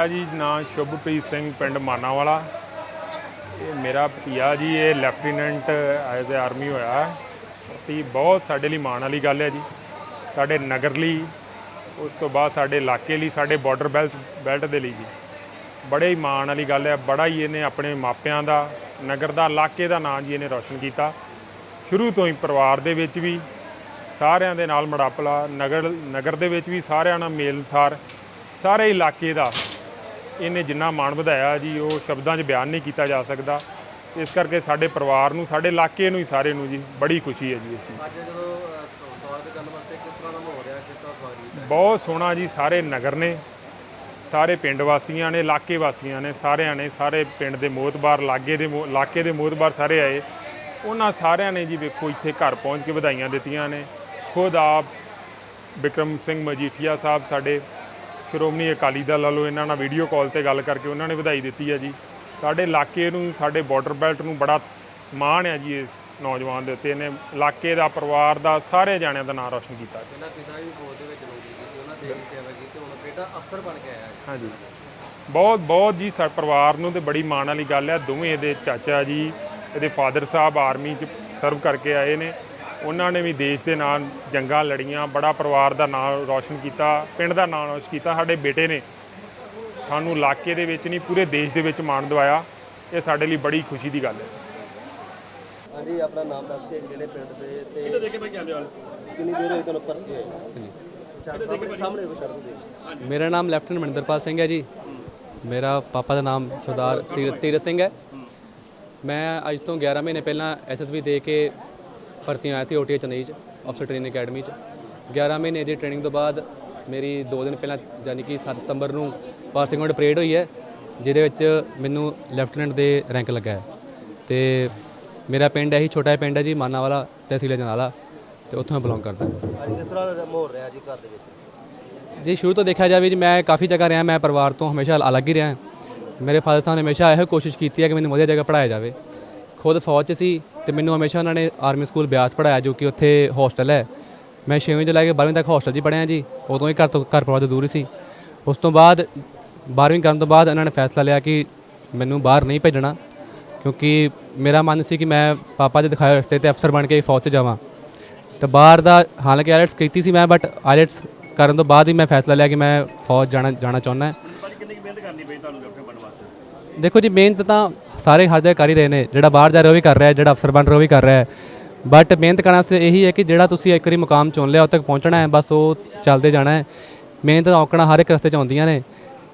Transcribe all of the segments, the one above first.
ਮੇਰਾ ਜੀ ਨਾਂ ਸ਼ੁਭਪ੍ਰੀਤ ਸਿੰਘ ਪਿੰਡ ਮਾਨਾਵਾਲਾ। ਇਹ ਮੇਰਾ ਭਤੀਆ ਜੀ, ਇਹ ਲੈਫਟੀਨੈਂਟ ਐਜ਼ ਅ ਆਰਮੀ ਹੋਇਆ। ਹੈ। ਤੇ ਬਹੁਤ ਸਾਡੇ ਲਈ ਮਾਣ ਵਾਲੀ ਗੱਲ ਹੈ ਜੀ। ਸਾਡੇ ਨਗਰ ਲਈ, ਉਸ ਤੋਂ ਬਾਅਦ ਸਾਡੇ ਇਲਾਕੇ ਲਈ, ਸਾਡੇ ਬਾਰਡਰ ਬੈਲਟ ਬੈਲਟ ਦੇ ਲਈ ਜੀ ਬੜੇ ਹੀ ਮਾਣ ਵਾਲੀ ਗੱਲ ਹੈ, ਬੜਾ ਹੀ ਇਹਨੇ ਆਪਣੇ ਮਾਪਿਆਂ ਦਾ, ਨਗਰ ਦਾ, ਇਲਾਕੇ ਦਾ ਨਾਂ ਜੀ ਇਹਨੇ ਰੌਸ਼ਨ ਕੀਤਾ। ਸ਼ੁਰੂ ਤੋਂ ਹੀ ਪਰਿਵਾਰ ਦੇ ਵਿੱਚ ਵੀ, ਸਾਰਿਆਂ ਦੇ ਨਾਲ ਮੜਾਪਲਾ, ਨਗਰ ਨਗਰ ਦੇ ਵਿੱਚ ਵੀ ਸਾਰਿਆਂ ਨਾਲ ਮੇਲਸਾਰ, ਸਾਰੇ ਇਲਾਕੇ ਦਾ। ਇਹਨੇ ਜਿੰਨਾ ਮਾਣ ਵਧਾਇਆ ਜੀ ਉਹ ਸ਼ਬਦਾਂ 'ਚ ਬਿਆਨ ਨਹੀਂ ਕੀਤਾ ਜਾ ਸਕਦਾ। ਇਸ ਕਰਕੇ ਸਾਡੇ ਪਰਿਵਾਰ ਨੂੰ ਸਾਡੇ ਇਲਾਕੇ ਨੂੰ ਹੀ ਸਾਰੇ ਨੂੰ ਜੀ ਬੜੀ ਖੁਸ਼ੀ ਹੈ ਜੀ ਇਸ ਚੀਜ਼। ਅੱਜ ਜਦੋਂ ਸਵਾਗਤ ਕਰਨ ਵਾਸਤੇ ਕਿਸ ਤਰ੍ਹਾਂ ਦਾ ਮਾਹੌਲ ਰਿਹਾ? ਕਿਸ ਤਰ੍ਹਾਂ ਸਵਾਗਤ ਬਹੁਤ ਸੋਹਣਾ ਜੀ ਸਾਰੇ ਨਗਰ ਨੇ ਸਾਰੇ ਪਿੰਡ ਵਾਸੀਆਂ ਨੇ ਇਲਾਕੇ ਵਾਸੀਆਂ ਨੇ ਸਾਰਿਆਂ ਨੇ ਸਾਰੇ ਪਿੰਡ ਦੇ ਮੋਤਬਾਰ ਲਾਗੇ ਦੇ ਇਲਾਕੇ ਦੇ ਮੋਤਬਾਰ ਸਾਰੇ ਆਏ। ਉਹਨਾਂ ਸਾਰਿਆਂ ਨੇ ਜੀ ਵੇਖੋ ਇੱਥੇ ਘਰ ਪਹੁੰਚ ਕੇ ਵਧਾਈਆਂ ਦਿੱਤੀਆਂ ਨੇ। ਖੁਦ ਆਪ ਵਿਕਰਮ ਸਿੰਘ ਮਜੀਠੀਆ ਸਾਹਿਬ ਸਾਡੇ ਸ਼੍ਰੋਮਣੀ ਅਕਾਲੀ ਦਲ ਵੱਲੋਂ ਇਹਨਾਂ ਨਾਲ ਵੀਡੀਓ ਕਾਲ ਤੇ ਗੱਲ ਕਰਕੇ ਉਹਨਾਂ ਨੇ ਵਧਾਈ ਦਿੱਤੀ ਹੈ ਜੀ। ਸਾਡੇ ਇਲਾਕੇ ਨੂੰ ਸਾਡੇ ਬਾਰਡਰ ਬੈਲਟ ਨੂੰ ਬੜਾ ਮਾਣ ਹੈ ਜੀ ਇਸ ਨੌਜਵਾਨ ਦੇ ਉੱਤੇ। ਇਹਨੇ ਇਲਾਕੇ ਦਾ ਪਰਿਵਾਰ ਦਾ ਸਾਰੇ ਜਾਣਿਆਂ ਦਾ ਨਾਮ ਰੌਸ਼ਨ ਕੀਤਾ। ਜੀ ਇਹਨਾਂ ਪਿਤਾ ਵੀ ਫੌਜ ਦੇ ਵਿੱਚ ਨੌਕਰੀ ਕੀਤੀ ਉਹਨਾਂ ਦੇਸ਼ ਦੀ ਸੇਵਾ ਕੀਤੀ ਹੁਣ ਬੇਟਾ ਅਫਸਰ ਬਣ ਕੇ ਆਇਆ ਹੈ। ਹਾਂਜੀ। ਬਹੁਤ ਬਹੁਤ ਜੀ ਸਾਡੇ ਪਰਿਵਾਰ ਨੂੰ ਤੇ ਬੜੀ ਮਾਣ ਵਾਲੀ ਗੱਲ ਹੈ। ਦੋਵੇਂ ਇਹਦੇ ਚਾਚਾ ਜੀ ਇਹਦੇ ਫਾਦਰ ਸਾਹਿਬ ਆਰਮੀ 'ਚ ਸਰਵ ਕਰਕੇ ਆਏ ਨੇ। ਉਹਨਾਂ ਨੇ ਵੀ ਦੇਸ਼ ਦੇ ਨਾਲ ਜੰਗਾਂ ਲੜੀਆਂ ਬੜਾ ਪਰਿਵਾਰ ਦਾ ਨਾਮ ਰੌਸ਼ਨ ਕੀਤਾ ਪਿੰਡ ਦਾ ਨਾਮ ਰੌਸ਼ਨ ਕੀਤਾ ਸਾਡੇ ਬੇਟੇ ਨੇ ਸਾਨੂੰ ਇਲਾਕੇ ਦੇ ਵਿੱਚ ਨਹੀਂ ਪੂਰੇ ਦੇਸ਼ ਦੇ ਵਿੱਚ ਮਾਣ ਦਿਵਾਇਆ। ਇਹ ਸਾਡੇ ਲਈ ਬੜੀ ਖੁਸ਼ੀ ਦੀ ਗੱਲ ਹੈ। ਹਾਂਜੀ ਆਪਣਾ ਨਾਮ ਦੱਸ ਕੇ ਜਿਹੜੇ ਪਿੰਡ ਦੇ ਤੇ ਕਿੰਨੇ ਦੇਖੇ ਭਾਈ ਜਾਂਦੇ ਕਿੰਨੀ ਦੇਰ ਹੋਈ ਤੁਹਾਨੂੰ ਹੋਏ ਅੱਛਾ ਸਾਹਮਣੇ ਸਾਹਮਣੇ ਕੋਈ ਸ਼ਰਤ ਦੇ। ਮੇਰਾ ਨਾਮ ਲੈਫਟੀਨੈਂਟ ਮਨਿੰਦਰਪਾਲ ਸਿੰਘ ਹੈ ਜੀ। ਮੇਰਾ ਪਾਪਾ ਦਾ ਨਾਮ ਸਰਦਾਰ ਤੀਰ- ਤੀਰਥ ਸਿੰਘ ਹੈ। ਮੈਂ ਅੱਜ ਤੋਂ 11 ਮਹੀਨੇ ਪਹਿਲਾਂ ਐਸਐਸਬੀ ਦੇ ਕੇ ਭਰਤੀ ਹੋਇਆ ਸੀ ਓਟੀਏ ਚੇਨਈ ਚ ਅਫਸਰ ਟ੍ਰੇਨਿੰਗ ਅਕੈਡਮੀ ਚ। 11 ਮਹੀਨੇ ਦੀ ਟ੍ਰੇਨਿੰਗ ਤੋਂ ਬਾਅਦ ਮੇਰੀ 2 ਦਿਨ ਪਹਿਲਾਂ ਯਾਨੀ ਕਿ 7 ਸਤੰਬਰ ਨੂੰ ਪਾਸਿੰਗ ਆਊਟ ਪਰੇਡ ਹੋਈ ਹੈ ਜਿਹਦੇ ਵਿੱਚ ਮੈਨੂੰ ਲੈਫਟੀਨੈਂਟ ਦੇ ਰੈਂਕ ਲੱਗਾ ਹੈ। ਤੇ ਮੇਰਾ ਪਿੰਡ ਇਹੀ ਛੋਟਾ ਜਿਹਾ ਪਿੰਡ ਹੈ ਜੀ ਮਾਨਾਵਾਲਾ ਤਹਿਸੀਲ ਜਨਾਲਾ ਤੇ ਉੱਥੋਂ ਮੈਂ ਬਿਲੋਂਗ ਕਰਦਾ। ਅੱਜ ਕਿਸ ਤਰ੍ਹਾਂ ਮਾਹੌਲ ਰਿਹਾ ਜੀ ਘਰ ਦੇ ਵਿੱਚ? ਜੇ ਸ਼ੁਰੂ ਤੋਂ ਦੇਖਿਆ ਜਾਵੇ ਜੀ ਮੈਂ ਕਾਫੀ ਜਗ੍ਹਾ ਰਿਹਾ ਮੈਂ ਪਰਿਵਾਰ ਤੋਂ ਹਮੇਸ਼ਾ ਅਲੱਗ ਹੀ ਰਿਹਾ। ਮੇਰੇ ਫਾਦਰ ਸਾਹਿਬ ਨੇ ਹਮੇਸ਼ਾ ਇਹੋ ਕੋਸ਼ਿਸ਼ ਕੀਤੀ ਹੈ ਕਿ ਮੈਨੂੰ ਵਧੀਆ ਜਗ੍ਹਾ ਪੜਾਇਆ ਜਾਵੇ। ਖੁਦ ਫੌਜ 'ਚ ਸੀ ਤੇ ਮੈਨੂੰ ਹਮੇਸ਼ਾ ਉਹਨਾਂ ਨੇ ਆਰਮੀ ਸਕੂਲ ਬਿਆਸ ਪੜਾਇਆ ਜੋ ਕਿ ਉੱਥੇ ਹੋਸਟਲ ਹੈ। ਮੈਂ 6ਵੀਂ ਤੋਂ ਲੈ ਕੇ 12ਵੀਂ ਤੱਕ ਹੋਸਟਲ 'ਚ ਹੀ ਪੜ੍ਹਿਆ ਜੀ। ਉਦੋਂ ਹੀ ਘਰ ਤੋਂ ਘਰ ਪਰਿਵਾਰ ਤੋਂ ਦੂਰ ਹੀ ਸੀ। ਉਸ ਤੋਂ ਬਾਅਦ 12ਵੀਂ ਕਰਨ ਤੋਂ ਬਾਅਦ ਇਹਨਾਂ ਨੇ ਫੈਸਲਾ ਲਿਆ ਕਿ ਮੈਨੂੰ ਬਾਹਰ ਨਹੀਂ ਭੇਜਣਾ ਕਿਉਂਕਿ ਮੇਰਾ ਮਨ ਸੀ ਕਿ ਮੈਂ ਪਾਪਾ ਦੇ ਦਿਖਾਏ ਰਸਤੇ ਤੇ ਅਫਸਰ ਬਣ ਕੇ ਫੌਜ 'ਚ ਜਾਵਾਂ। ਤੇ ਬਾਹਰ ਦਾ ਹਾਲਾਂਕਿ ਆਇਲਟਸ ਕੀਤੀ ਸੀ ਮੈਂ ਬਟ ਆਇਲਟਸ ਕਰਨ ਤੋਂ ਬਾਅਦ ਹੀ ਮੈਂ ਫੈਸਲਾ ਲਿਆ ਕਿ ਮੈਂ ਫੌਜ ਜਾਣਾ ਜਾਣਾ ਚਾਹੁੰਦਾ। ਦੇਖੋ ਜੀ ਮਿਹਨਤ ਤਾਂ ਸਾਰੇ ਹਰ ਜਗ੍ਹਾ ਕਰ ਹੀ ਰਹੇ ਨੇ, ਜਿਹੜਾ ਬਾਹਰ ਜਾ ਰਿਹਾ ਉਹ ਵੀ ਕਰ ਰਿਹਾ, ਜਿਹੜਾ ਅਫਸਰ ਬਣ ਰਿਹਾ ਉਹ ਵੀ ਕਰ ਰਿਹਾ ਬਟ ਮਿਹਨਤ ਕਰਨ ਵਾਸਤੇ ਇਹੀ ਹੈ ਕਿ ਜਿਹੜਾ ਤੁਸੀਂ ਇੱਕ ਵਾਰੀ ਮੁਕਾਮ ਚੁਣ ਲਿਆ, ਉੱਥੇ ਤੱਕ ਪਹੁੰਚਣਾ ਹੈ, ਬਸ ਉਹ ਚੱਲਦੇ ਜਾਣਾ ਹੈ। ਮਿਹਨਤ ਦਾ ਔਕੜਾਂ ਹਰ ਇੱਕ ਰਸਤੇ 'ਚ ਆਉਂਦੀਆਂ ਨੇ।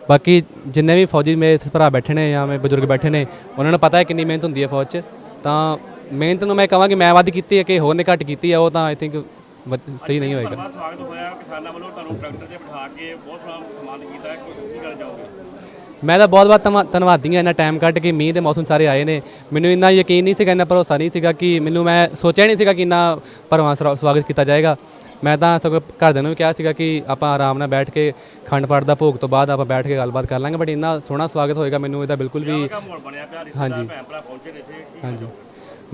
ਬਾਕੀ ਜਿੰਨੇ ਵੀ ਫੌਜੀ ਮੇਰੇ ਭਰਾ ਬੈਠੇ ਨੇ ਜਾਂ ਮੇਰੇ ਬਜ਼ੁਰਗ ਬੈਠੇ ਨੇ, ਉਹਨਾਂ ਨੂੰ ਪਤਾ ਹੈ ਕਿੰਨੀ ਮਿਹਨਤ ਹੁੰਦੀ ਹੈ ਫੌਜ 'ਚ। ਤਾਂ ਮਿਹਨਤ ਨੂੰ ਮੈਂ ਕਹਾਂ ਕਿ ਮੈਂ ਵੱਧ ਕੀਤੀ ਹੈ ਕਿ ਹੋਰ ਨੇ ਘੱਟ ਕੀਤੀ ਹੈ, ਉਹ ਤਾਂ ਆਈ ਥਿੰਕ ਸਹੀ ਨਹੀਂ ਹੋਏਗਾ। ਸਵਾਗਤ ਹੋਇਆ ਕਿਸਾਨਾਂ ਵੱਲੋਂ, ਤੁਹਾਨੂੰ ਟਰੈਕਟਰ ਤੇ ਬਿਠਾ ਕੇ ਬਹੁਤ ਸੋਹਣਾ ਕੀਤਾ ਹੈ ਕੀ ਗੱਲ ਜਾਓਗੇ ਮੈਂ ਤਾਂ ਬਹੁਤ ਬਹੁਤ ਧੰਨਵਾ- ਧੰਨਵਾਦੀ ਹਾਂ ਇੰਨਾ ਟਾਈਮ ਕੱਢ ਕੇ ਮੀਂਹ ਦੇ ਮੌਸਮ ਸਾਰੇ ਆਏ ਨੇ। ਮੈਨੂੰ ਇੰਨਾ ਯਕੀਨ ਨਹੀਂ ਸੀਗਾ ਇੰਨਾ ਭਰੋਸਾ ਨਹੀਂ ਸੀਗਾ ਕਿ ਮੈਨੂੰ ਮੈਂ ਸੋਚਿਆ ਨਹੀਂ ਸੀਗਾ ਕਿ ਇੰਨਾ ਸਰਾ- ਸਵਾਗਤ ਕੀਤਾ ਜਾਏਗਾ। ਮੈਂ ਤਾਂ ਸਗੋਂ ਘਰਦਿਆਂ ਨੂੰ ਵੀ ਕਿਹਾ ਸੀਗਾ ਕਿ ਆਪਾਂ ਆਰਾਮ ਨਾਲ ਬੈਠ ਕੇ ਖੰਡ ਪਾਠ ਦਾ ਭੋਗ ਤੋਂ ਬਾਅਦ ਆਪਾਂ ਬੈਠ ਕੇ ਗੱਲਬਾਤ ਕਰ ਲਾਂਗੇ ਬਟ ਇੰਨਾ ਸੋਹਣਾ ਸਵਾਗਤ ਹੋਏਗਾ ਮੈਨੂੰ ਇਹਦਾ ਬਿਲਕੁਲ ਵੀ ਕੀ ਹਾਂਜੀ।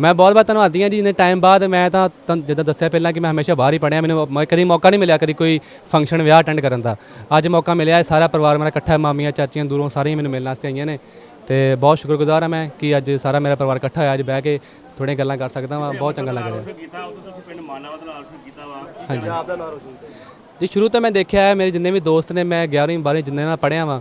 ਮੈਂ ਬਹੁਤ ਬਹੁਤ ਧੰਨਵਾਦੀ ਹਾਂ ਜੀ ਇੰਨੇ ਟਾਈਮ ਬਾਅਦ ਮੈਂ ਤਾਂ ਤੁਹਾਨੂੰ ਜਿੱਦਾਂ ਦੱਸਿਆ ਪਹਿਲਾਂ ਕਿ ਮੈਂ ਹਮੇਸ਼ਾ ਬਾਹਰ ਹੀ ਪੜਿਆ ਮੈਨੂੰ ਮ- ਕਦੀ ਮੌਕਾ ਨਹੀਂ ਮਿਲਿਆ ਕਦੀ ਕੋਈ ਫੰਕਸ਼ਨ ਵਿਆਹ ਅਟੈਂਡ ਕਰਨ ਦਾ। ਅੱਜ ਮੌਕਾ ਮਿਲਿਆ ਹੈ ਸਾਰਾ ਪਰਿਵਾਰ ਮੇਰਾ ਇਕੱਠਾ ਹੈ ਮਾਮੀਆਂ ਚਾਚੀਆਂ ਦੂਰੋਂ ਸਾਰੀਆਂ ਮੈਨੂੰ ਮਿਲਣ ਵਾਸਤੇ ਆਈਆਂ ਨੇ। ਤੇ ਬਹੁਤ ਸ਼ੁਕਰਗੁਜ਼ਾਰ ਹਾਂ ਮੈਂ ਕਿ ਅੱਜ ਸਾਰਾ ਮੇਰਾ ਪਰਿਵਾਰ ਇਕੱਠਾ ਹੋਇਆ ਅੱਜ ਬਹਿ ਕੇ ਥੋੜ੍ਹੀਆਂ ਗੱਲਾਂ ਕਰ ਸਕਦਾ ਵਾਂ ਬਹੁਤ ਚੰਗਾ ਲੱਗ ਰਿਹਾ। ਸ਼ੁਰੂ ਕੀਤਾ ਉਦੋਂ ਤੁਸੀਂ ਪਿੰਡ ਮਾਨਾਵਾ ਦੇ ਨਾਲ ਸ਼ੁਰੂ ਕੀਤਾ ਵਾ ਹਾਂਜੀ। ਆਪ ਦਾ ਨਾਮ ਰੋਸ਼ਨ ਕੀਤਾ ਜੀ ਸ਼ੁਰੂ ਤੋਂ ਮੈਂ ਦੇਖਿਆ ਹੈ ਮੇਰੇ ਜਿੰਨੇ ਵੀ ਦੋਸਤ ਨੇ ਮੈਂ 11ਵੀਂ 12ਵੀਂ ਜਿੰਨੇ ਨਾਲ ਪੜ੍ਹਿਆ ਵਾਂ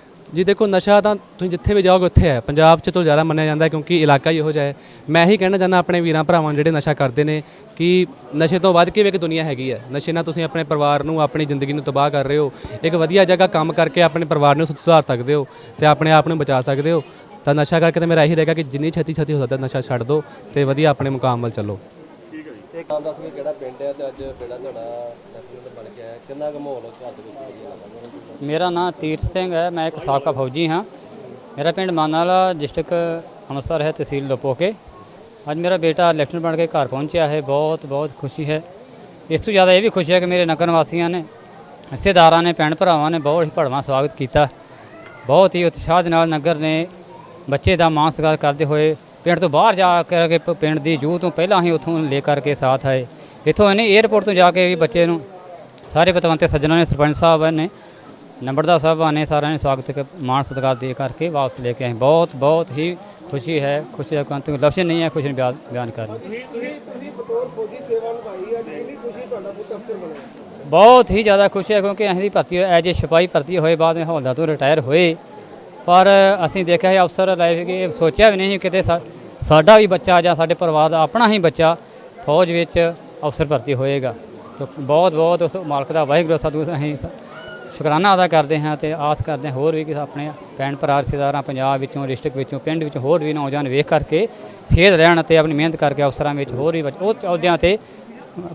ਜੀ ਦੇਖੋ, ਨਸ਼ਾ ਤਾਂ ਤੁਸੀਂ ਜਿੱਥੇ ਵੀ ਜਾਓਗੇ ਉੱਥੇ ਹੈ। ਪੰਜਾਬ 'ਚ ਤੋਂ ਜ਼ਿਆਦਾ ਮੰਨਿਆ ਜਾਂਦਾ ਕਿਉਂਕਿ ਇਲਾਕਾ ਹੀ ਇਹੋ ਜਿਹਾ ਹੈ। ਮੈਂ ਇਹੀ ਕਹਿਣਾ ਚਾਹੁੰਦਾ ਆਪਣੇ ਵੀਰਾਂ ਭਰਾਵਾਂ ਨੂੰ ਜਿਹੜੇ ਨਸ਼ਾ ਕਰਦੇ ਨੇ ਕਿ ਨਸ਼ੇ ਤੋਂ ਵੱਧ ਕੇ ਵੀ ਇੱਕ ਦੁਨੀਆ ਹੈਗੀ ਹੈ। ਨਸ਼ੇ ਨਾਲ ਤੁਸੀਂ ਆਪਣੇ ਪਰਿਵਾਰ ਨੂੰ, ਆਪਣੀ ਜ਼ਿੰਦਗੀ ਨੂੰ ਤਬਾਹ ਕਰ ਰਹੇ ਹੋ। ਇੱਕ ਵਧੀਆ ਜਗ੍ਹਾ ਕੰਮ ਕਰਕੇ ਆਪਣੇ ਪਰਿਵਾਰ ਨੂੰ ਸੁਧਾਰ ਸਕਦੇ ਹੋ ਤੇ ਆਪਣੇ ਆਪ ਨੂੰ ਬਚਾ ਸਕਦੇ ਹੋ। ਤਾਂ ਨਸ਼ਾ ਕਰਕੇ ਤਾਂ ਮੇਰਾ ਇਹੀ ਰਹੇਗਾ ਕਿ ਜਿੰਨੀ ਛੇਤੀ ਛੇਤੀ ਹੋ ਸਕਦਾ ਨਸ਼ਾ ਛੱਡ ਦਿਓ ਤੇ ਵਧੀਆ ਆਪਣੇ ਮੁਕਾਮ ਵੱਲ ਚੱਲੋ। ਠੀਕ ਹੈ ਜੀ। ਤੇ ਨਾਮ ਦੱਸ ਕੇ ਕਿਹੜਾ ਪਿੰਡ ਹੈ ਤੇ ਅੱਜ ਬੇੜਾ ਤੁਹਾਡਾ ਲੈਫਟੀਨੈਂਟ ਬਣ ਕੇ ਕਿੰਨਾ ਕੁ ਮਾਹੌਲ ਘਰ ਦੇ ਵਿੱਚ ਵਧੀਆ ਲੱਗਾ ਮੇਰਾ ਨਾਮ ਤੀਰਥ ਸਿੰਘ ਹੈ, ਮੈਂ ਇੱਕ ਸਾਬਕਾ ਫੌਜੀ ਹਾਂ। ਮੇਰਾ ਪਿੰਡ ਮਾਨਾਲਾ ਡਿਸਟ੍ਰਿਕਟ ਅੰਮ੍ਰਿਤਸਰ ਹੈ, ਤਹਿਸੀਲ ਲੋਪੋਕੇ। ਅੱਜ ਮੇਰਾ ਬੇਟਾ ਲੈਫਟੀਨੈਂਟ ਬਣ ਕੇ ਘਰ ਪਹੁੰਚਿਆ ਹੈ, ਬਹੁਤ ਬਹੁਤ ਖੁਸ਼ੀ ਹੈ। ਇਸ ਤੋਂ ਜ਼ਿਆਦਾ ਇਹ ਵੀ ਖੁਸ਼ੀ ਹੈ ਕਿ ਮੇਰੇ ਨਗਰ ਵਾਸੀਆਂ ਨੇ, ਰਿਸ਼ਤੇਦਾਰਾਂ ਨੇ, ਭੈਣ ਭਰਾਵਾਂ ਨੇ ਬਹੁਤ ਹੀ ਭੜਵਾਂ ਸਵਾਗਤ ਕੀਤਾ। ਬਹੁਤ ਹੀ ਉਤਸ਼ਾਹ ਦੇ ਨਾਲ ਨਗਰ ਨੇ ਬੱਚੇ ਦਾ ਮਾਣ ਸਤਿਕਾਰ ਕਰਦੇ ਹੋਏ ਪਿੰਡ ਤੋਂ ਬਾਹਰ ਜਾ ਕਰਕੇ ਪਿੰਡ ਦੀ ਜੂਹ ਤੋਂ ਪਹਿਲਾਂ ਹੀ ਉੱਥੋਂ ਲੈ ਕਰਕੇ ਸਾਥ ਆਏ। ਇੱਥੋਂ ਇਹਨੇ 에ਅਰਪੋਰਟ ਤੋਂ ਜਾ ਕੇ ਵੀ ਬੱਚੇ ਨੂੰ ਸਾਰੇ ਪਤਵੰਤੇ ਸੱਜਣਾਂ ਨੇ, ਸਰਪੰਚ ਸਾਹਿਬ ਨੇ ਨੰਬਰਦਾਰ ਸਾਹਿਬਾਂ ਨੇ ਸਾਰਿਆਂ ਨੇ ਸਵਾਗਤ ਕ- ਮਾਣ ਸਤਿਕਾਰ ਦੇ ਕਰਕੇ ਵਾਪਸ ਲੈ ਕੇ ਆਏ। ਬਹੁਤ ਬਹੁਤ ਹੀ ਖੁਸ਼ੀ ਹੈ, ਖੁਸ਼ੀ ਦਾ ਕੰਤ ਲਫ਼ਜ਼ ਨਹੀਂ ਹੈ, ਖੁਸ਼ੀ ਨੂੰ ਬਿਆਨ ਬਿਆਨ ਕਰਨੀ ਬਹੁਤ ਹੀ ਜ਼ਿਆਦਾ ਖੁਸ਼ੀ ਹੈ ਕਿਉਂਕਿ ਅਸੀਂ ਦੀ ਭਰਤੀ ਐਜ ਏ ਸਿਪਾਹੀ ਭਰਤੀ ਹੋਏ, ਬਾਅਦ ਵਿੱਚ ਹੌਲਦਾਰ ਤੋਂ ਰਿਟਾਇਰ ਹੋਏ। ਪਰ ਅਸੀਂ ਦੇਖਿਆ ਹੈ ਅਫਸਰ ਲਾਈਫ ਕਿ ਇਹ ਸੋਚਿਆ ਵੀ ਨਹੀਂ ਕਿਤੇ ਸਾ- ਸਾਡਾ ਵੀ ਬੱਚਾ ਜਾਂ ਸਾਡੇ ਪਰਿਵਾਰ ਦਾ ਆਪਣਾ ਹੀ ਬੱਚਾ ਫੌਜ ਵਿੱਚ ਅਫਸਰ ਭਰਤੀ ਹੋਏਗਾ। ਤਾਂ ਬਹੁਤ ਬਹੁਤ ਉਸ ਮਾਲਕ ਦਾ ਵਾਹਿਗੁਰੂ ਸਾਧੂ ਅਸੀਂ ਸ- ਸ਼ੁਕਰਾਨਾ ਅਦਾ ਕਰਦੇ ਹਾਂ ਤੇ ਆਸ ਕਰਦੇ ਹਾਂ ਹੋਰ ਵੀ ਕਿ ਆਪਣੇ ਭੈਣ ਭਰਾ, ਰਿਸ਼ਤੇਦਾਰਾਂ, ਪੰਜਾਬ ਵਿੱਚੋਂ ਡਿਸਟ੍ਰਿਕਟ ਵਿੱਚੋਂ, ਪਿੰਡ ਵਿੱਚੋਂ ਹੋਰ ਵੀ ਨੌਜਵਾਨ ਵੇਖ ਕਰਕੇ ਸੇਧ ਰਹਿਣ ਅਤੇ ਆਪਣੀ ਮਿਹਨਤ ਕਰਕੇ ਅਫਸਰਾਂ ਵਿੱਚ ਹੋਰ ਵੀ ਉਹ ਅਹੁਦਿਆਂ ਤੇ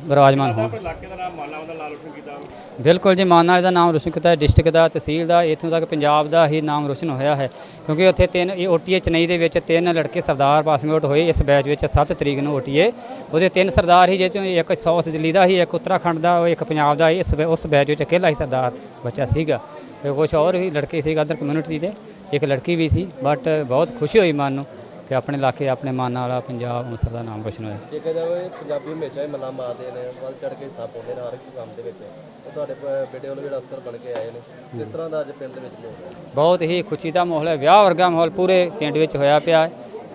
ਵਿਰਾਜਮਾਨ ਹੋਣ। ਇਲਾਕੇ ਦਾ ਨਾਮ ਮਾਲਾ ਦਾ ਨਾਂ ਰੋਸ਼ਨ ਕੀਤਾ ਬਿਲਕੁਲ ਜੀ ਮਾਨਾਲੀ ਇਹਦਾ ਨਾਮ ਰੋਸ਼ਨ ਕੀਤਾ ਹੈ, ਡਿਸਟ੍ਰਿਕਟ ਦਾ, ਤਹਿਸੀਲ ਦਾ, ਇੱਥੋਂ ਤੱਕ ਪੰਜਾਬ ਦਾ ਹੀ ਨਾਮ ਰੋਸ਼ਨ ਹੋਇਆ ਹੈ। ਕਿਉਂਕਿ ਉੱਥੇ ਤਿੰਨ, ਇਹ ਓਟੀਏ ਚੇਨਈ ਦੇ ਵਿੱਚ ਤਿੰਨ ਲੜਕੇ ਸਰਦਾਰ ਪਾਸਿੰਗ ਆਊਟ ਹੋਏ, ਇਸ ਬੈਚ ਵਿੱਚ 7 ਤਰੀਕ ਨੂੰ ਓਟੀਏ। ਉਹਦੇ ਤਿੰਨ ਸਰਦਾਰ ਹੀ ਜਿਹਦੇ ਚੋਂ ਇੱਕ ਸਾਊਥ ਦਿੱਲੀ ਦਾ ਹੀ ਇੱਕ ਉੱਤਰਾਖੰਡ ਦਾ ਇੱਕ ਪੰਜਾਬ ਦਾ ਸੀ। ਇਸ ਬੈ- ਉਸ ਬੈਚ ਵਿੱਚ ਇਕੱਲਾ ਹੀ ਸਰਦਾਰ ਬੱਚਾ ਸੀਗਾ। ਤੇ ਕੁਝ ਹੋਰ ਵੀ ਲੜਕੇ ਸੀ ਅਦਰ ਕਮਿਊਨਿਟੀ ਦੇ, ਇੱਕ ਲੜਕੀ ਵੀ ਸੀ ਬਟ ਬਹੁਤ ਖੁਸ਼ੀ ਹੋਈ ਮਨ ਨੂੰ। ਕਿ ਆਪਣੇ ਇਲਾਕੇ ਆਪਣੇ ਮਾਨ ਵਾਲਾ ਪੰਜਾਬ ਅੰਮ੍ਰਿਤਸਰ ਦਾ ਨਾਮ ਰੋਸ਼ਨ ਹੋਇਆ। ਦੇਖਿਆ ਜਾਵੇ ਪੰਜਾਬੀ ਹਮੇਸ਼ਾ ਹੀ ਮੱਲਾ ਮਾਰਦੇ ਨੇ ਵੱਲ ਚੜ ਕੇ ਹਿੱਸਾ ਪਾਉਂਦੇ ਨੇ ਹਰ ਇੱਕ ਕੰਮ ਦੇ ਵਿੱਚ। ਤੇ ਤੁਹਾਡੇ ਪ- ਬੇਟੇ ਵੱਲੋਂ ਜਿਹੜਾ ਅਫਸਰ ਬਣ ਕੇ ਆਏ ਨੇ ਕਿਸ ਤਰ੍ਹਾਂ ਦਾ ਅੱਜ ਪਿੰਡ ਦੇ ਵਿੱਚ ਮਾਹੌਲ ਹੈ? ਬਹੁਤ ਹੀ ਖੁਸ਼ੀ ਦਾ ਮਾਹੌਲ ਹੈ ਵਿਆਹ ਵਰਗਾ ਮਾਹੌਲ ਪੂਰੇ ਪਿੰਡ ਵਿੱਚ ਹੋਇਆ ਪਿਆ ਹੈ।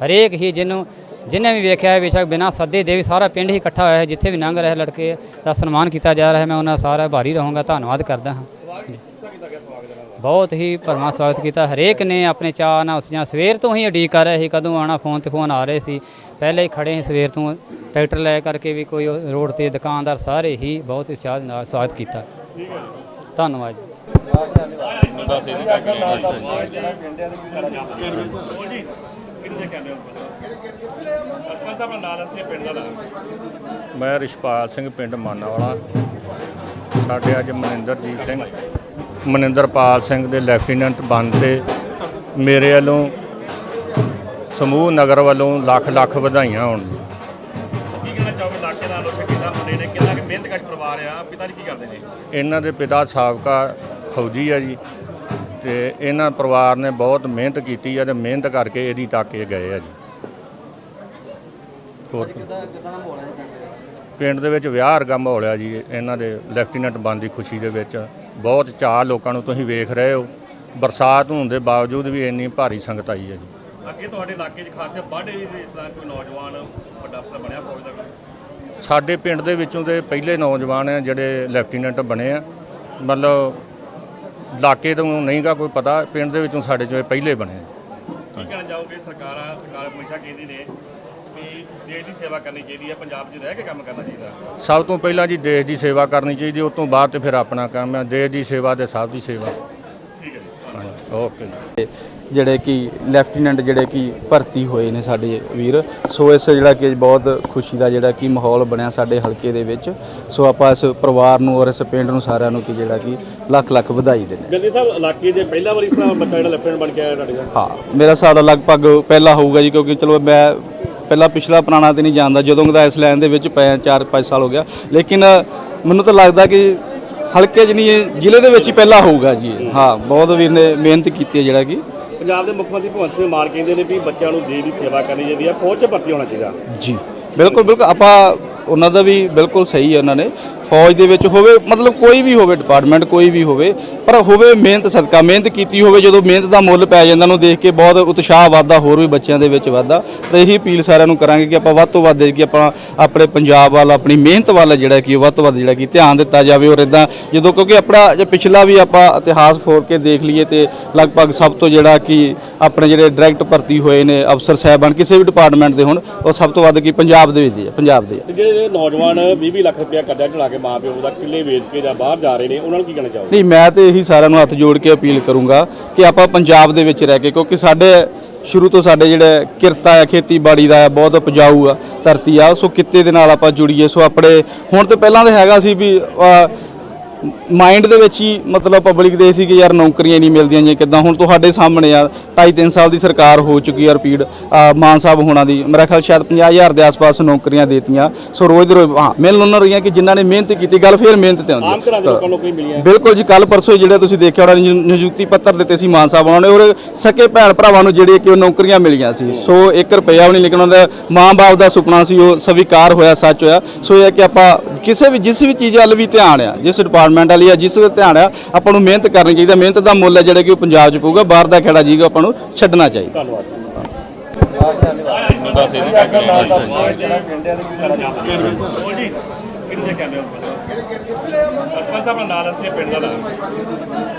ਹਰੇਕ ਹੀ ਜਿਹਨੂੰ ਜਿਨੇ ਵੀ ਵੇਖਿਆ ਹੈ ਬੇਸ਼ੱਕ ਬਿਨਾਂ ਸੱਦੇ ਦੇ ਵੀ ਸਾਰਾ ਪਿੰਡ ਹੀ ਇਕੱਠਾ ਹੋਇਆ ਹੈ ਜਿੱਥੇ ਵੀ ਲੰਘ ਰਹੇ ਲੜਕੇ ਦਾ ਸਨਮਾਨ ਕੀਤਾ ਜਾ ਰਿਹਾ ਹੈ ਮੈਂ ਉਹਨਾਂ ਸਾਰਾ ਭਾਰੀ ਰਹੂੰਗਾ ਧੰਨਵਾਦ ਕਰਦਾ ਹਾਂ। ਬਹੁਤ ਹੀ ਭਰਵਾਂ ਸਵਾਗਤ ਕੀਤਾ। ਹਰੇਕ ਨੇ ਆਪਣੇ ਚਾਅ ਨਾਲ ਉਸੀਆਂ ਸਵੇਰ ਤੋਂ ਹੀ ਉਡੀਕ ਕਰ ਰਹੇ ਸੀ। ਕਦੋਂ ਆਣਾ ਫੋਨ ਤੇ ਫੋਨ ਆ ਰਹੇ ਸੀ। ਪਹਿਲੇ ਹੀ ਖੜੇ ਸੀ ਸਵੇਰ ਤੋਂ। ਟਰੈਕਟਰ ਲੈ ਕਰਕੇ ਵੀ ਕੋਈ ਰੋਡ ਤੇ ਦੁਕਾਨਦਾਰ ਸਾਰੇ ਹੀ ਬਹੁਤ ਉਤਸ਼ਾਹ ਨਾਲ ਸਵਾਗਤ ਕੀਤਾ। ਧੰਨਵਾਦ ਮੈਂ ਰਿਸ਼ਪਾਲ ਸਿੰਘ ਪਿੰਡ ਮਾਨਾਵਾਲਾ। ਸਾਡੇ ਅੱਜ ਮਨਿੰਦਰਜੀਤ ਸਿੰਘ ਮਨਿੰਦਰਪਾਲ ਸਿੰਘ ਦੇ ਲੈਫਟੀਨੈਂਟ ਬਣ ਤੇ ਮੇਰੇ ਵੱਲੋਂ ਸਮੂਹ ਨਗਰ ਵੱਲੋਂ ਲੱਖ ਲੱਖ ਵਧਾਈਆਂ ਹੋਣ। ਜੀ ਕੀ ਕਹਿਣਾ ਚਾਹੋਗੇ? ਇਲਾਕੇ ਦਾ ਰੋਸ਼ਨ ਕੀਤਾ ਮੁੰਡੇ ਨੇ ਕਿੰਨਾ ਕਿ ਮਿਹਨਤਕਸ਼ ਪਰਿਵਾਰ ਆ। ਪਿਤਾ ਜੀ ਕੀ ਕਰਦੇ ਨੇ? ਇਹਨਾਂ ਦੇ ਪਿਤਾ ਸਾਬਕਾ ਫੌਜੀ ਆ ਜੀ ਤੇ ਇਹਨਾਂ ਪਰਿਵਾਰ ਨੇ ਬਹੁਤ ਮਿਹਨਤ ਕੀਤੀ ਆ ਤੇ ਮਿਹਨਤ ਕਰਕੇ ਇਹਦੀ ਤੱਕ ਇਹ ਗਏ ਆ ਜੀ। ਹੋਰ ਪਿੰਡ ਦੇ ਵਿੱਚ? ਪਿੰਡ ਦੇ ਵਿੱਚ ਵਿਆਹ ਵਰਗਾ ਮਾਹੌਲ ਆ ਜੀ। ਇਹਨਾਂ ਦੇ ਲੈਫਟੀਨੈਂਟ ਬਣ ਦੀ ਖੁਸ਼ੀ ਦੇ ਵਿੱਚ ਬਹੁਤ ਚਾਹ ਲੋਕਾਂ ਨੂੰ ਤੁਸੀਂ ਵੇਖ ਰਹੇ ਹੋ। ਬਰਸਾਤ ਹੋਣ ਦੇ ਬਾਵਜੂਦ ਵੀ ਇੰਨੀ ਭਾਰੀ ਸੰਗਤ ਆਈ ਹੈ ਜੀ। ਅੱਗੇ ਤੁਹਾਡੇ ਇਲਾਕੇ 'ਚ ਖਾਸ ਕਰਕੇ ਬਾਡੇ ਵੀ ਇਸ ਤਰ੍ਹਾਂ ਕੋਈ ਨੌਜਵਾਨ ਵੱਡਾ ਅਫਸਰ ਬਣਿਆ ਫੌਜ ਦਾ? ਸਾਡੇ ਪਿੰਡ ਦੇ ਵਿੱਚੋਂ ਦੇ ਪਹਿਲੇ ਨੌਜਵਾਨ ਆ ਜਿਹੜੇ ਲੈਫਟੀਨੈਂਟ ਬਣੇ ਆ। ਮਤਲਬ ਇਲਾਕੇ ਤੋਂ ਨਹੀਂਗਾ ਕੋਈ ਪਤਾ ਪਿੰਡ ਦੇ ਵਿੱਚੋਂ ਸਾਡੇ ਚੋਂ ਇਹ ਪਹਿਲੇ ਬਣੇ ਆ। ਕੀ ਕਹਿਣਾ ਚਾਹੋਗੇ ਸਰਕਾਰਾਂ ਸਰਕਾਰ ਹਮੇਸ਼ਾ ਕਹਿੰਦੀ ਨੇ ਵੀ ਦੇਸ਼ ਦੀ ਸੇਵਾ ਕਰਨੀ ਚਾਹੀਦੀ ਹੈ ਪੰਜਾਬ 'ਚ ਰਹਿ ਕੇ ਕੰਮ ਕਰਨਾ ਚਾਹੀਦਾ ਸਭ ਤੋਂ ਪਹਿਲਾਂ ਜੀ ਦੇਸ਼ ਦੀ ਸੇਵਾ ਕਰਨੀ ਚਾਹੀਦੀ ਉਸ ਤੋਂ ਬਾਅਦ ਤੇ ਫਿਰ ਆਪਣਾ ਕੰਮ ਹੈ ਦੇਸ਼ ਦੀ ਸੇਵਾ ਤੇ ਸਭ ਦੀ ਸੇਵਾ। ਠੀਕ ਹੈ ਜੀ। ਹਾਂਜੀ ਓਕੇ ਜੀ। ਜਿਹੜੇ ਕਿ ਲੈਫਟੀਨੈਂਟ ਜਿਹੜੇ ਕਿ ਭਰਤੀ ਹੋਏ ਨੇ ਸਾਡੇ ਵੀਰ ਸੋ ਇਸ ਜਿਹੜਾ ਕਿ ਬਹੁਤ ਖੁਸ਼ੀ ਦਾ ਜਿਹੜਾ ਕਿ ਮਾਹੌਲ ਬਣਿਆ ਸਾਡੇ ਹਲਕੇ ਦੇ ਵਿੱਚ। ਸੋ ਆਪਾਂ ਇਸ ਪਰਿਵਾਰ ਨੂੰ ਔਰ ਇਸ ਪਿੰਡ ਨੂੰ ਸਾਰਿਆਂ ਨੂੰ ਕਿ ਜਿਹੜਾ ਕਿ ਲੱਖ ਲੱਖ ਵਧਾਈ ਦਿੰਦੇ ਗੰਦੀ ਸਾਹਿਬ ਇਲਾਕੇ 'ਚ ਪਹਿਲਾ ਵਾਰੀ ਇਸ ਤਰ੍ਹਾਂ ਬੱਚਾ ਜਿਹੜਾ ਲੈਫਟੀਨੈਂਟ ਬਣ ਕੇ ਆਇਆ ਤੁਹਾਡੇ ਦਾ ਹਾਂ ਮੇਰਾ ਸਾਲ ਲਗਭਗ ਪਹਿਲਾ ਹੋਊਗਾ ਜੀ ਕਿਉਂਕਿ ਚਲੋ ਮੈਂ ਪਹਿਲਾ ਪਿਛਲਾ ਪੁਰਾਣਾ ਤੇ ਨਹੀਂ ਜਾਣਦਾ ਜਦੋਂ ਦਾ ਇਸ ਲਾਈਨ ਦੇ ਵਿੱਚ ਪਿਆ 4-5 ਸਾਲ ਹੋ ਗਿਆ। ਲੇਕਿਨ ਮੈਨੂੰ ਤਾਂ ਲੱਗਦਾ ਕਿ ਹਲਕੇ ਇਹ ਜ਼ਿਲ੍ਹੇ ਦੇ ਵਿੱਚ ਹੀ ਪਹਿਲਾ ਹੋਊਗਾ ਜੀ। ਹਾਂ ਬਹੁਤ ਵੀਰ ਨੇ ਮਿਹਨਤ ਕੀਤੀ ਹੈ ਜਿਹੜਾ ਕਿ। ਪੰਜਾਬ ਦੇ ਮੁੱਖ ਮੰਤਰੀ ਭਗਵੰਤ ਸਿੰਘ ਮਾਨ ਕਹਿੰਦੇ ਨੇ ਵੀ ਬੱਚਿਆਂ ਨੂੰ ਦੇਸ਼ ਦੀ ਸੇਵਾ ਕਰਨੀ ਚਾਹੀਦੀ ਹੈ ਫੌਜ 'ਚ ਭਰਤੀ ਹੋਣਾ ਚਾਹੀਦਾ। ਜੀ ਬਿਲਕੁਲ ਬਿਲਕੁਲ। ਆਪਾਂ ਉਹਨਾਂ ਦਾ ਵੀ ਬਿਲਕੁਲ ਸਹੀ ਹੈ ਉਹਨਾਂ ਨੇ। ਫੌਜ ਦੇ ਵਿੱਚ ਹੋਵੇ ਮਤਲਬ ਕੋਈ ਵੀ ਹੋਵੇ ਡਿਪਾਰਟਮੈਂਟ ਕੋਈ ਵੀ ਹੋਵੇ ਪਰ ਹੋਵੇ ਮਿਹਨਤ ਸਦਕਾ। ਮਿਹਨਤ ਕੀਤੀ ਹੋਵੇ ਜਦੋਂ ਮਿਹਨਤ ਦਾ ਮੁੱਲ ਪੈ ਜਾਂਦਾ ਨੂੰ ਦੇਖ ਕੇ ਬਹੁਤ ਉਤਸ਼ਾਹ ਵੱਧਦਾ ਹੋਰ ਵੀ ਬੱਚਿਆਂ ਦੇ ਵਿੱਚ ਵੱਧਦਾ ਤੇ ਇਹੀ ਅਪੀਲ ਸਾਰਿਆਂ ਨੂੰ ਕਰਾਂਗੇ ਕਿ ਆਪਾਂ ਵੱਧ ਤੋਂ ਵੱਧ ਕਿ ਆਪਾਂ ਆਪਣੇ ਪੰਜਾਬ ਵੱਲ ਆਪਣੀ ਮਿਹਨਤ ਵੱਲ ਜਿਹੜਾ ਕਿ ਵੱਧ ਤੋਂ ਵੱਧ ਜਿਹੜਾ ਕਿ ਧਿਆਨ ਦਿੱਤਾ ਜਾਵੇ। ਔਰ ਇਦਾਂ ਜਦੋਂ ਕਿਉਂਕਿ ਆਪਣਾ ਜੇ ਪਿਛਲਾ ਵੀ ਆਪਾਂ ਇਤਿਹਾਸ ਫੋਰ ਕੇ ਦੇਖ ਲਈਏ ਤੇ ਲਗਭਗ ਸਭ ਤੋਂ ਜਿਹੜਾ ਕਿ ਆਪਣੇ ਜਿਹੜੇ ਡਾਇਰੈਕਟ ਭਰਤੀ ਹੋਏ ਨੇ ਅਫਸਰ ਸਾਹਿਬਾਨ ਕਿਸੇ ਵੀ ਡਿਪਾਰਟਮੈਂਟ ਦੇ ਹੁਣ ਉਹ ਸਭ ਤੋਂ ਵੱਧ ਕੀ ਪੰਜਾਬ ਦੇ ਵਿੱਚ ਹੀ ਹੈ ਪੰਜਾਬ ਦੇ ਜਿਹੜੇ ਨੌਜਵਾਨ 20 ਲੱਖ ਰੁਪਇਆ ਕਰਜ਼ਾ ਚੜਾ ਕੇ ਮਾਂ ਪਿਓ ਦਾ ਕਿੱਲੇ ਵੇਚ ਕੇ ਜਾਂ ਬਾਹਰ ਜਾ ਰਹੇ ਨੇ ਉਹਨਾਂ ਨੂੰ ਕੀ ਕਹਿਣਾ ਚਾਹੋਗੇ? ਨਹੀਂ ਮੈਂ ਤੇ ਇਹੀ ਸਾਰਿਆਂ ਨੂੰ ਹੱਥ ਜੋੜ ਕੇ ਅਪੀਲ ਕਰੂੰਗਾ ਕਿ ਆਪਾਂ ਪੰਜਾਬ ਦੇ ਵਿੱਚ ਰਹਿ ਕੇ, ਕਿਉਂਕਿ ਸਾਡੇ ਸ਼ੁਰੂ ਤੋਂ ਸਾਡੇ ਜਿਹੜੇ ਕਿਰਤਾ ਹੈ ਖੇਤੀਬਾੜੀ ਦਾ ਬਹੁਤ ਉਪਜਾਊ ਆ, ਧਰਤੀ ਆ, ਸੋ ਕਿੱਤੇ ਦੇ ਨਾਲ ਆਪਾਂ ਜੁੜੀਏ। ਸੋ ਆਪਣੇ, ਹੁਣ ਤੇ ਪਹਿਲਾਂ ਤਾਂ ਹੈਗਾ ਸੀ ਵੀ ਮਾਈਂਡ ਦੇ ਵਿੱਚ ਹੀ ਮਤਲਬ ਪਬਲਿਕ ਦੇ ਸੀ ਕਿ ਯਾਰ ਨੌਕਰੀਆਂ ਨਹੀਂ ਮਿਲਦੀਆਂ ਜੀ ਕਿਦਾਂ? ਹੁਣ ਤੁਹਾਡੇ ਸਾਹਮਣੇ ਆ 2.5 3 ਸਾਲ ਦੀ ਸਰਕਾਰ ਹੋ ਚੁੱਕੀ ਆ ਰਿਪੀਟ ਮਾਨ ਸਾਹਿਬ ਹੋਣਾ ਦੀ। ਮੇਰਾ ਖਿਆਲ ਸ਼ਾਇਦ 50000 ਦੇ ਆਸ-ਪਾਸ ਨੌਕਰੀਆਂ ਦੇਤੀਆਂ। ਸੋ ਰੋਜ਼ ਦੇ ਰੋਜ਼ ਹਾਂ ਮਿਲ ਉਹਨਾਂ ਰਹੀਆਂ ਕਿ ਜਿਨ੍ਹਾਂ ਨੇ ਮਿਹਨਤ ਕੀਤੀ ਗੱਲ ਫੇਰ ਮਿਹਨਤ ਤੇ ਆਉਂਦੀ ਬਿਲਕੁਲ ਜੀ ਕੱਲ ਪਰਸੋਂ ਜਿਹੜੇ ਤੁਸੀਂ ਦੇਖਿਆ ਹੋਣਾ ਨਿਯੁ- ਨਿਯੁਕਤੀ ਪੱਤਰ ਦਿੱਤੇ ਸੀ ਮਾਨ ਸਾਹਿਬ ਉਹਨਾਂ ਨੇ ਔਰ ਸਕੇ ਭੈਣ ਭਰਾਵਾਂ ਨੂੰ ਜਿਹੜੇ ਕਿ ਉਹ ਨੌਕਰੀਆਂ ਮਿਲੀਆਂ ਸੀ। ਸੋ 1 ਰੁਪਿਆ ਵੀ ਨਹੀਂ ਲੇਕਿਨ ਉਹਨਾਂ ਦਾ ਮਾਂ-ਬਾਪ ਦਾ ਸੁਪਨਾ ਸੀ ਉਹ ਸਵੀਕਾਰ ਹੋਇਆ ਸੱਚ ਹੋਇਆ। ਸੋ ਇਹ ਕਿ ਆਪਾਂ ਕਿਸੇ ਵੀ ਜਿਸ ਵੀ ਚੀਜ਼ ਵੱਲ ਵੀ ਧਿਆਨ ਆ ਜਿਸ ਡਿਪਾਰਟਮੈਂਟ ਵਾਲੀ ਆ, ਜਿਸ ਵੀ ਧਿਆਨ ਆ, ਆਪਾਂ ਨੂੰ ਮਿਹਨਤ ਕਰਨੀ ਚਾਹੀਦੀ ਮਿਹਨਤ ਦਾ ਮੁੱਲ ਹੈ ਜਿਹੜਾ ਕਿ ਪੰਜਾਬ 'ਚ ਪਊਗਾ, ਬਾਹਰ ਦਾ ਖੇੜਾ ਜੀਗਾ ਆਪਾਂ ਨੂੰ ਛੱਡਣਾ ਚਾਹੀਦਾ।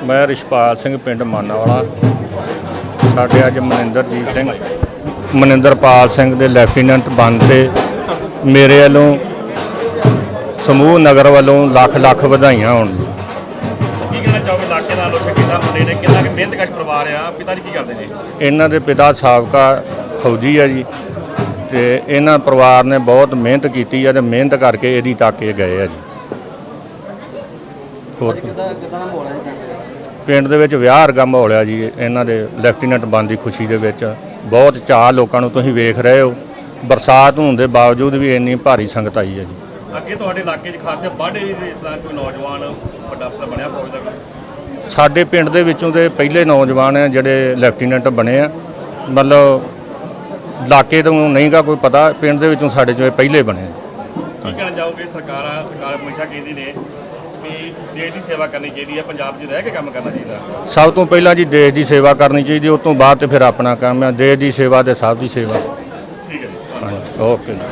ਮੈਂ ਰਿਸ਼ਪਾਲ ਸਿੰਘ ਪਿੰਡ ਮਾਨਾਵਾਲਾ। ਸਾਡੇ ਅੱਜ ਮਨਿੰਦਰਜੀਤ ਸਿੰਘ, ਮਨਿੰਦਰਪਾਲ ਸਿੰਘ ਦੇ ਲੈਫਟੀਨੈਂਟ ਬਣ ਤੇ ਮੇਰੇ ਵੱਲੋਂ ਸਮੂਹ ਨਗਰ ਵੱਲੋਂ ਲੱਖ ਲੱਖ ਵਧਾਈਆਂ ਹੋਣ। ਕੀ ਕਹਿਣਾ ਚਾਹੋਗੇ ਇਲਾਕੇ ਦਾ ਲੋਕ ਕਿੰਨਾ ਮੁੰਡੇ ਨੇ? ਕਿੰਨਾ ਕਿ ਮਿਹਨਤਕਸ਼ ਪਰਿਵਾਰ ਆ? ਪਿਤਾ ਜੀ ਕੀ ਕਰਦੇ ਨੇ? ਇਹਨਾਂ ਦੇ ਪਿਤਾ ਸਾਬਕਾ ਫੌਜੀ ਆ ਜੀ ਤੇ ਇਹਨਾਂ ਪਰਿਵਾਰ ਨੇ ਬਹੁਤ ਮਿਹਨਤ ਕੀਤੀ ਆ ਤੇ ਮਿਹਨਤ ਕਰਕੇ ਇਹਦੀ ਤੱਕ ਇਹ ਗਏ ਆ ਜੀ। ਹੋਰ ਪਿੰਡ ਦੇ? ਵਿੱਚ? ਵਿਆਹ ਵਰਗਾ ਮਾਹੌਲ ਆ ਜੀ। ਇਹਨਾਂ ਦੇ ਲੈਫਟੀਨੈਂਟ ਬਣ ਦੀ ਖੁਸ਼ੀ ਦੇ ਵਿੱਚ ਬਹੁਤ ਚਾਹ ਲੋਕਾਂ ਨੂੰ ਤੁਸੀਂ ਵੇਖ ਰਹੇ ਹੋ। ਬਰਸਾਤ ਹੋਣ ਦੇ ਬਾਵਜੂਦ ਵੀ ਇੰਨੀ ਭਾਰੀ ਸੰਗਤ ਆਈ ਹੈ ਜੀ। ਅੱਗੇ ਤੁਹਾਡੇ ਇਲਾਕੇ 'ਚ ਖਾਸ ਕਰਕੇ ਬਾਡੇ ਵੀ ਇਸ ਤਰ੍ਹਾਂ ਕੋਈ ਨੌਜਵਾਨ ਵੱਡਾ ਅਫਸਰ ਬਣਿਆ ਫੌਜ ਦਾ? ਸਾਡੇ ਪਿੰਡ ਦੇ ਵਿੱਚੋਂ ਦੇ ਪਹਿਲੇ ਨੌਜਵਾਨ ਆ ਜਿਹੜੇ ਲੈਫਟੀਨੈਂਟ ਬਣੇ ਆ। ਮਤਲਬ ਇਲਾਕੇ ਤੋਂ ਨਹੀਂਗਾ ਕੋਈ ਪਤਾ ਪਿੰਡ ਦੇ ਵਿੱਚੋਂ ਸਾਡੇ ਚੋਂ ਇਹ ਪਹਿਲੇ ਬਣੇ ਆ। ਕੀ ਕਹਿਣਾ ਚਾਹੋਗੇ ਸਰਕਾਰਾਂ ਸਰਕਾਰ ਹਮੇਸ਼ਾ ਕਹਿੰਦੀ ਨੇ ਵੀ ਦੇਸ਼ ਦੀ ਸੇਵਾ ਕਰਨੀ ਚਾਹੀਦੀ ਹੈ ਪੰਜਾਬ 'ਚ ਰਹਿ ਕੇ ਕੰਮ ਕਰਨਾ ਚਾਹੀਦਾ। ਸਭ ਤੋਂ ਪਹਿਲਾਂ ਜੀ ਦੇਸ਼ ਦੀ ਸੇਵਾ ਕਰਨੀ ਚਾਹੀਦੀ ਉਸ ਤੋਂ ਬਾਅਦ ਤੇ ਫਿਰ ਆਪਣਾ ਕੰਮ ਆ ਦੇਸ਼ ਦੀ ਸੇਵਾ ਤੇ ਸਭ ਦੀ ਸੇਵਾ। ਠੀਕ ਹੈ ਜੀ ਹਾਂਜੀ ਓਕੇ ਜੀ।